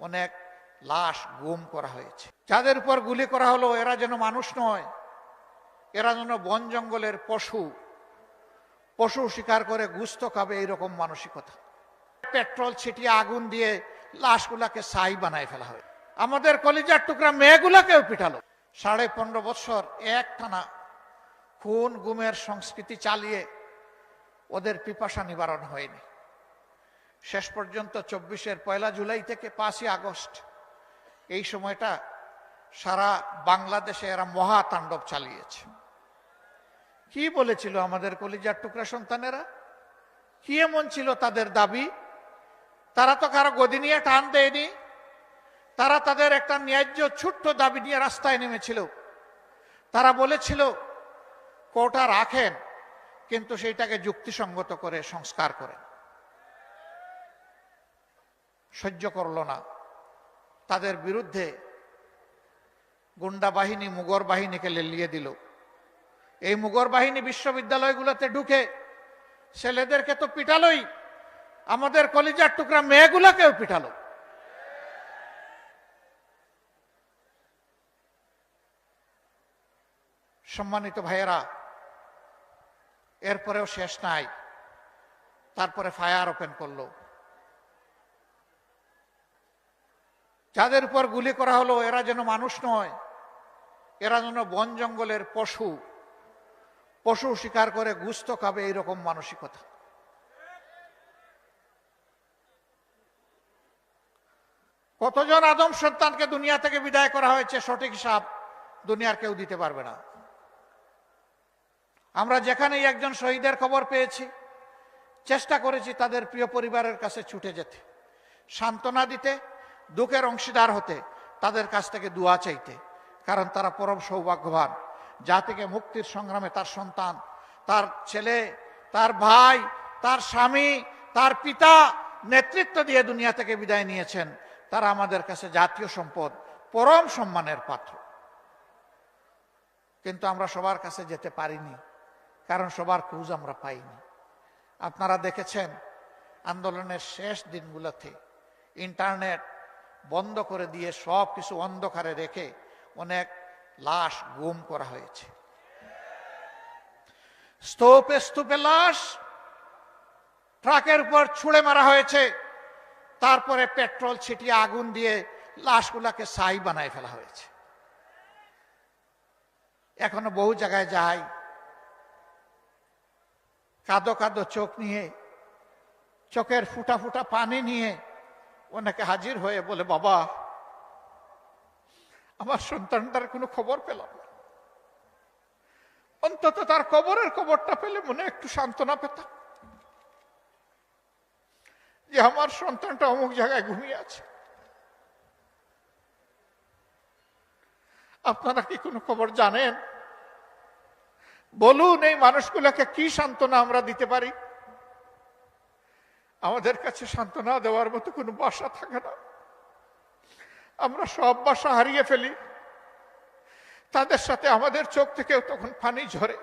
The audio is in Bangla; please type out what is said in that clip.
অনেক লাশ গুম করা হয়েছে। যাদের উপর গুলি করা হলো, এরা যেন মানুষ নয়, এরা যেন বন জঙ্গলের পশু। পশু শিকার করে গুস্ত খাবে, এইরকম মানসিকতা। পেট্রোল ছিটিয়ে আগুন দিয়ে লাশগুলাকে ছাই বানায় ফেলা হয়। আমাদের কলিজার টুকরা মেয়েগুলাকেও পিটালো। সাড়ে পনেরো বছর এক টানা খুন, গুমের সংস্কৃতি চালিয়ে ওদের পিপাসা নিবারণ হয়নি। শেষ পর্যন্ত চব্বিশের পয়লা জুলাই থেকে পাঁচই আগস্ট। এই সময়টা সারা বাংলাদেশে এরা মহাতাণ্ডব চালিয়েছে। কি বলেছিল আমাদের কলিজার টুকরা সন্তানেরা? কি এমন ছিল তাদের দাবি? তারা তো কারও গদি নিয়ে টান দেয়নি। তারা তাদের একটা ন্যায্য ছোট্ট দাবি নিয়ে রাস্তায় নেমেছিল। তারা বলেছিল, কোটা রাখেন, কিন্তু সেইটাকে যুক্তিসঙ্গত করে সংস্কার করেন। সহ্য করল না। তাদের বিরুদ্ধে গুন্ডা বাহিনী, মুগর বাহিনীকে লেলিয়ে দিল। এই মুগর বাহিনী বিশ্ববিদ্যালয়গুলোতে ঢুকে ছেলেদেরকে তো পিটালোই, আমাদের কলিজার টুকরা মেয়েগুলাকেও পিটালো। সম্মানিত ভাইয়েরা, এরপরেও শেষ নাই। তারপরে ফায়ার ওপেন করল। যাদের উপর গুলি করা হলো, এরা যেন মানুষ নয়, এরা যেন বন জঙ্গলের পশু। পশু শিকার করে গুস্ত খাবে এইরকম মানসিকতা। কতজন আদম সন্তানকে দুনিয়া থেকে বিদায় করা হয়েছে, সঠিক হিসাব দুনিয়ার কেউ দিতে পারবে না। আমরা যেখানেই একজন শহীদের খবর পেয়েছি, চেষ্টা করেছি তাদের প্রিয় পরিবারের কাছে ছুটে যেতে। সান্ত্বনা দিতে দুঃখের অংশীদার হতে, তাদের কাছ থেকে দোয়া চাইতে, কারণ তারা পরম সৌভাগ্যবান। যা থেকে মুক্তির সংগ্রামে তার সন্তান, তার ছেলে, তার ভাই, তার স্বামী, তার পিতা নেতৃত্ব দিয়ে দুনিয়া থেকে বিদায় নিয়েছেন। তারা আমাদের কাছে জাতীয় সম্পদ, পরম সম্মানের পাত্র। কিন্তু আমরা সবার কাছে যেতে পারিনি, কারণ সবার খোঁজ আমরা পাইনি। আপনারা দেখেছেন, আন্দোলনের শেষ দিনগুলোতে ইন্টারনেট বন্ধ করে দিয়ে সব কিছু অন্ধকারে রেখে অনেক লাশ গুম করা হয়েছে। স্তূপে স্তূপে লাশ ট্রাকের উপর ছুঁড়ে মারা হয়েছে। তারপরে পেট্রোল ছিটিয়ে আগুন দিয়ে লাশগুলাকে ছাই বানায় ফেলা হয়েছে। এখনও বহু জায়গায় যাই। কাদো কাদো চোখ নিয়ে, চোখের ফুটা ফুটা পানি নিয়ে ওনাকে হাজির হয়ে বলে, বাবা, আমার সন্তানটার কোনো খবর পেলাম না। অন্তত তার কবরের খবরটা পেলে মনে একটু সান্ত্বনা পেতাম। যে আমার সন্তানটা অমুক জায়গায় ঘুমিয়ে আছে। আপনারা কি কোনো খবর জানেন? বলুন এই মানুষগুলোকে কি সান্ত্বনা আমরা দিতে পারি? আমাদের কাছে সান্ত্বনা দেওয়ার মতো কোনো বাসা থাকে না। আমরা সব বাসা হারিয়ে ফেলি। তাদের সাথে আমাদের চোখ থেকেও তখন পানি ঝরে।